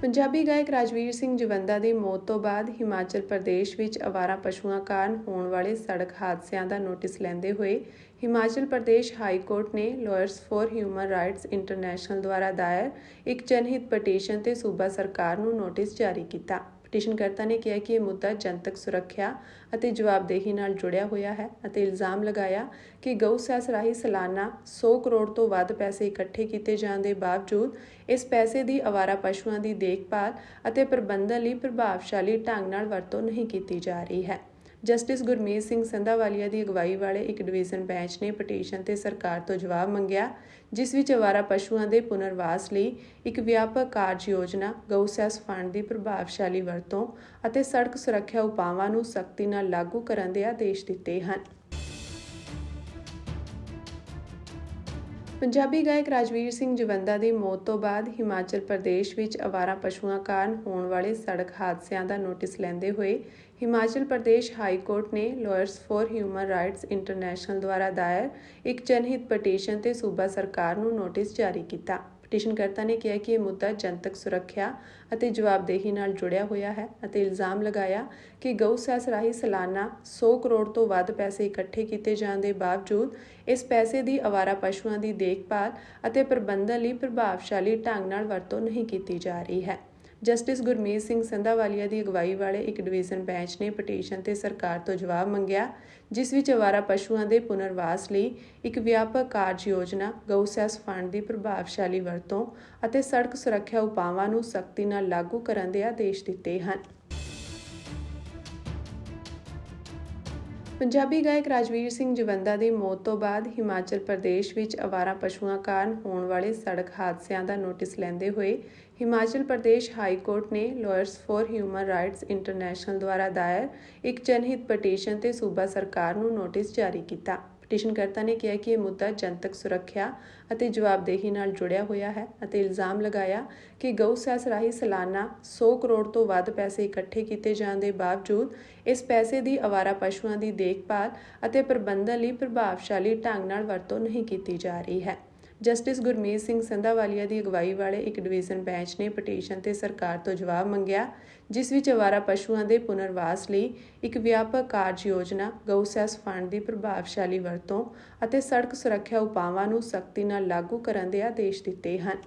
ਪੰਜਾਬੀ ਗਾਇਕ ਰਾਜਵੀਰ ਸਿੰਘ ਜਵੰਦਾ ਦੀ ਮੌਤ ਤੋਂ ਬਾਅਦ ਹਿਮਾਚਲ ਪ੍ਰਦੇਸ਼ ਵਿੱਚ ਅਵਾਰਾ ਪਸ਼ੂਆਂ ਕਾਰਨ ਹੋਣ ਵਾਲੇ ਸੜਕ ਹਾਦਸਿਆਂ ਦਾ ਨੋਟਿਸ ਲੈਂਦੇ ਹੋਏ ਹਿਮਾਚਲ ਪ੍ਰਦੇਸ਼ ਹਾਈ ਕੋਰਟ ਨੇ lawyers for human rights international ਦੁਆਰਾ ਦਾਇਰ ਇੱਕ ਜਨਹਿਤ ਪਟੀਸ਼ਨ ਤੇ ਸੂਬਾ ਸਰਕਾਰ ਨੂੰ ਨੋਟਿਸ ਜਾਰੀ ਕੀਤਾ। ਪਟੀਸ਼ਨਕਰਤਾ ਨੇ ਕਿਹਾ ਕਿ ਇਹ ਮੁੱਦਾ ਜਨਤਕ ਸੁਰੱਖਿਆ ਅਤੇ ਜਵਾਬਦੇਹੀ ਨਾਲ ਜੁੜਿਆ ਹੋਇਆ ਹੈ ਅਤੇ ਇਲਜ਼ਾਮ ਲਗਾਇਆ ਕਿ ਗਊ ਸੈਸ ਰਾਹੀਂ ਸਾਲਾਨਾ 100 ਕਰੋੜ ਤੋਂ ਵੱਧ ਪੈਸੇ ਇਕੱਠੇ ਕੀਤੇ ਜਾਣ ਦੇ ਬਾਵਜੂਦ ਇਸ ਪੈਸੇ ਦੀ ਅਵਾਰਾ ਪਸ਼ੂਆਂ ਦੀ ਦੇਖਭਾਲ ਅਤੇ ਪ੍ਰਬੰਧਨ ਲਈ ਪ੍ਰਭਾਵਸ਼ਾਲੀ ਢੰਗ ਨਾਲ ਵਰਤੋਂ ਨਹੀਂ ਕੀਤੀ ਜਾ ਰਹੀ ਹੈ। ਜਸਟਿਸ ਗੁਰਮੀਤ ਸਿੰਘ ਸੰਧਾਵਾਲੀਆ ਦੀ ਅਗਵਾਈ ਵਾਲੇ ਇੱਕ ਡਿਵੀਜ਼ਨ ਬੈਂਚ ਨੇ ਪਟੀਸ਼ਨ ਤੇ ਸਰਕਾਰ ਤੋਂ ਜਵਾਬ ਮੰਗਿਆ, ਜਿਸ ਵਿੱਚ ਅਵਾਰਾ ਪਸ਼ੂਆਂ ਦੇ ਪੁਨਰਵਾਸ ਲਈ ਇੱਕ ਵਿਆਪਕ ਕਾਰਜ ਯੋਜਨਾ ਗਊਸੈਸ ਫੰਡ ਦੀ ਪ੍ਰਭਾਵਸ਼ਾਲੀ ਵਰਤੋਂ ਅਤੇ ਸੜਕ ਸੁਰੱਖਿਆ ਉਪਾਵਾਂ ਨੂੰ ਸਖਤੀ ਨਾਲ ਲਾਗੂ ਕਰਨ ਦੇ ਆਦੇਸ਼ ਦਿੱਤੇ ਹਨ। ਪੰਜਾਬੀ ਗਾਇਕ ਰਾਜਵੀਰ ਸਿੰਘ ਜਵੰਦਾ ਦੀ ਮੌਤ ਤੋਂ ਬਾਅਦ ਹਿਮਾਚਲ ਪ੍ਰਦੇਸ਼ ਵਿੱਚ ਅਵਾਰਾ ਪਸ਼ੂਆਂ ਕਾਰਨ ਹੋਣ ਵਾਲੇ ਸੜਕ ਹਾਦਸਿਆਂ ਦਾ ਨੋਟਿਸ ਲੈਂਦੇ ਹੋਏ ਹਿਮਾਚਲ ਪ੍ਰਦੇਸ਼ ਹਾਈ ਕੋਰਟ ਨੇ lawyers for human rights international ਦੁਆਰਾ ਦਾਇਰ ਇੱਕ ਜਨਹਿਤ ਪਟੀਸ਼ਨ ਤੇ ਸੂਬਾ ਸਰਕਾਰ ਨੂੰ ਨੋਟਿਸ ਜਾਰੀ ਕੀਤਾ। ਪਟੀਸ਼ਨਕਰਤਾ ਨੇ ਕਿਹਾ ਕਿ ਇਹ ਮੁੱਦਾ ਜਨਤਕ ਸੁਰੱਖਿਆ ਅਤੇ ਜਵਾਬਦੇਹੀ ਨਾਲ ਜੁੜਿਆ ਹੋਇਆ ਹੈ ਅਤੇ ਇਲਜ਼ਾਮ ਲਗਾਇਆ ਕਿ ਗਊ ਸੈਸ ਰਾਹੀਂ ਸਾਲਾਨਾ 100 ਕਰੋੜ ਤੋਂ ਵੱਧ ਪੈਸੇ ਇਕੱਠੇ ਕੀਤੇ ਜਾਣ ਦੇ ਬਾਵਜੂਦ ਇਸ ਪੈਸੇ ਦੀ ਅਵਾਰਾ ਪਸ਼ੂਆਂ ਦੀ ਦੇਖਭਾਲ ਅਤੇ ਪ੍ਰਬੰਧਨ ਲਈ ਪ੍ਰਭਾਵਸ਼ਾਲੀ ਢੰਗ ਨਾਲ ਵਰਤੋਂ ਨਹੀਂ ਕੀਤੀ ਜਾ ਰਹੀ ਹੈ। ਜਸਟਿਸ ਗੁਰਮੀਤ ਸਿੰਘ ਸੰਧਾਵਾਲੀਆ ਦੀ ਅਗਵਾਈ ਵਾਲੇ ਇੱਕ ਡਿਵੀਜ਼ਨ ਬੈਂਚ ਨੇ ਪਟੀਸ਼ਨ ਤੇ ਸਰਕਾਰ ਤੋਂ ਜਵਾਬ ਮੰਗਿਆ, ਜਿਸ ਵਿੱਚ ਅਵਾਰਾ ਪਸ਼ੂਆਂ ਦੇ ਪੁਨਰਵਾਸ ਲਈ ਇੱਕ ਵਿਆਪਕ ਕਾਰਜ ਯੋਜਨਾ, ਗਊਸੈਸ ਫੰਡ ਦੀ ਪ੍ਰਭਾਵਸ਼ਾਲੀ ਵਰਤੋਂ ਅਤੇ ਸੜਕ ਸੁਰੱਖਿਆ ਉਪਾਵਾਂ ਨੂੰ ਸਖਤੀ ਨਾਲ ਲਾਗੂ ਕਰਨ ਦੇ ਆਦੇਸ਼ ਦਿੱਤੇ ਹਨ। ਪੰਜਾਬੀ ਗਾਇਕ ਰਾਜਵੀਰ ਸਿੰਘ ਜਵੰਦਾ ਦੀ ਮੌਤ ਤੋਂ ਬਾਅਦ ਹਿਮਾਚਲ ਪ੍ਰਦੇਸ਼ ਵਿੱਚ ਅਵਾਰਾ ਪਸ਼ੂਆਂ ਕਾਰਨ ਹੋਣ ਵਾਲੇ ਸੜਕ ਹਾਦਸਿਆਂ ਦਾ ਨੋਟਿਸ ਲੈਂਦੇ ਹੋਏ ਹਿਮਾਚਲ ਪ੍ਰਦੇਸ਼ ਹਾਈ ਕੋਰਟ ਨੇ lawyers for human rights international ਦੁਆਰਾ ਦਾਇਰ ਇੱਕ ਜਨਹਿਤ ਪਟੀਸ਼ਨ ਤੇ ਸੂਬਾ ਸਰਕਾਰ ਨੂੰ ਨੋਟਿਸ ਜਾਰੀ ਕੀਤਾ। ਪਟੀਸ਼ਨਕਰਤਾ ਨੇ ਕਿਹਾ ਕਿ ਇਹ ਮੁੱਦਾ ਜਨਤਕ ਸੁਰੱਖਿਆ ਅਤੇ ਜਵਾਬਦੇਹੀ ਨਾਲ ਜੁੜਿਆ ਹੋਇਆ ਹੈ ਅਤੇ ਇਲਜ਼ਾਮ ਲਗਾਇਆ ਕਿ ਗਊ ਸੈਸ ਰਾਹੀਂ ਸਾਲਾਨਾ 100 ਕਰੋੜ ਤੋਂ ਵੱਧ ਪੈਸੇ ਇਕੱਠੇ ਕੀਤੇ ਜਾਣ ਦੇ ਬਾਵਜੂਦ ਇਸ ਪੈਸੇ ਦੀ ਅਵਾਰਾ ਪਸ਼ੂਆਂ ਦੀ ਦੇਖਭਾਲ ਅਤੇ ਪ੍ਰਬੰਧਨ ਲਈ ਪ੍ਰਭਾਵਸ਼ਾਲੀ ਢੰਗ ਨਾਲ ਵਰਤੋਂ ਨਹੀਂ ਕੀਤੀ ਜਾ ਰਹੀ ਹੈ। ਜਸਟਿਸ ਗੁਰਮੀਤ ਸਿੰਘ ਸੰਧਾਵਾਲੀਆ ਦੀ ਅਗਵਾਈ ਵਾਲੇ ਇੱਕ ਡਿਵੀਜ਼ਨ ਬੈਂਚ ਨੇ ਪਟੀਸ਼ਨ ਤੇ ਸਰਕਾਰ ਤੋਂ ਜਵਾਬ ਮੰਗਿਆ, ਜਿਸ ਵਿੱਚ ਅਵਾਰਾ ਪਸ਼ੂਆਂ ਦੇ ਪੁਨਰਵਾਸ ਲਈ ਇੱਕ ਵਿਆਪਕ ਕਾਰਜ ਯੋਜਨਾ ਗਊਸੈਸ ਫੰਡ ਦੀ ਪ੍ਰਭਾਵਸ਼ਾਲੀ ਵਰਤੋਂ ਅਤੇ ਸੜਕ ਸੁਰੱਖਿਆ ਉਪਾਵਾਂ ਨੂੰ ਸਖਤੀ ਨਾਲ ਲਾਗੂ ਕਰਨ ਦੇ ਆਦੇਸ਼ ਦਿੱਤੇ ਹਨ।